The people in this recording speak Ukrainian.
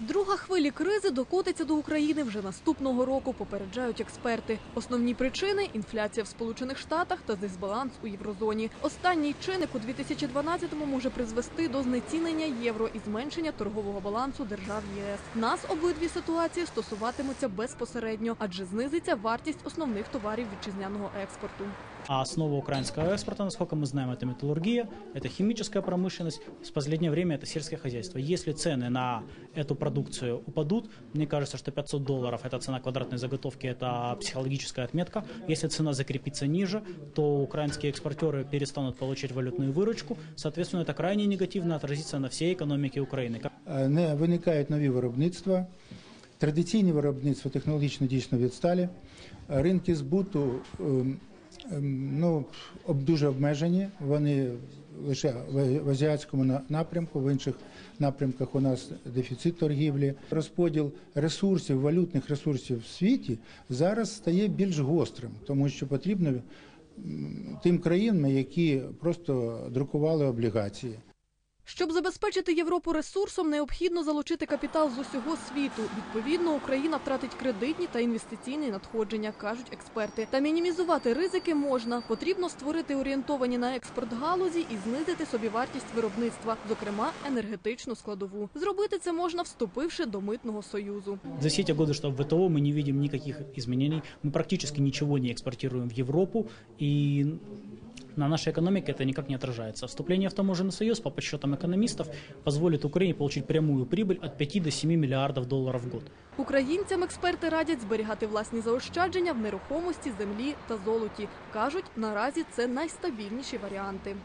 Друга хвиля кризи докотиться до України вже наступного року, попереджають експерти. Основні причини – інфляція в Сполучених Штатах та дисбаланс у єврозоні. Останній чинник у 2012-му може призвести до знецінення євро і зменшення торгового балансу держав ЄС. Нас обидві ситуації стосуватимуться безпосередньо, адже знизиться вартість основних товарів вітчизняного експорту. А основа украинского экспорта, насколько мы знаем, это металлургия, это химическая промышленность, в последнее время это сельское хозяйство. Если цены на эту продукцию упадут, мне кажется, что 500 долларов это цена квадратной заготовки, это психологическая отметка. Если цена закрепится ниже, то украинские экспортеры перестанут получать валютную выручку, соответственно, это крайне негативно отразится на всей экономике Украины. Е, не виникають нові виробництва. Традиційні виробництва технологічно дійсно відсталі. Е, Ринки збуту ем, ем, ну, об- дуже обмежені. Вони лише в азіатському на- напрямку, в інших напрямках у нас дефіцит торгівлі. Розподіл ресурсів, валютних ресурсів в світі зараз стає більш гострим, тому що потрібно тим країнам, які просто друкували облігації. Щоб забезпечити Європу ресурсом, необхідно залучити капітал з усього світу. Відповідно, Україна втратить кредитні та інвестиційні надходження, кажуть експерти. Та мінімізувати ризики можна. Потрібно створити орієнтовані на експорт галузі і знизити собівартість виробництва, зокрема енергетичну складову. Зробити це можна, вступивши до митного союзу. За все эти годы, что в ВТО, мы не видим никаких изменений. Мы практически ничего не экспортируем в Европу, и на нашей экономике это никак не отражается. Вступление в таможенный союз, по подсчетам экономистов, позволит Украине получить прямую прибыль от 5 до 7 миллиардов долларов в год. Українцям експерти радять зберігати власні заощадження в нерухомості, землі та золоті. кажуть, наразі це найстабільніші варіанти.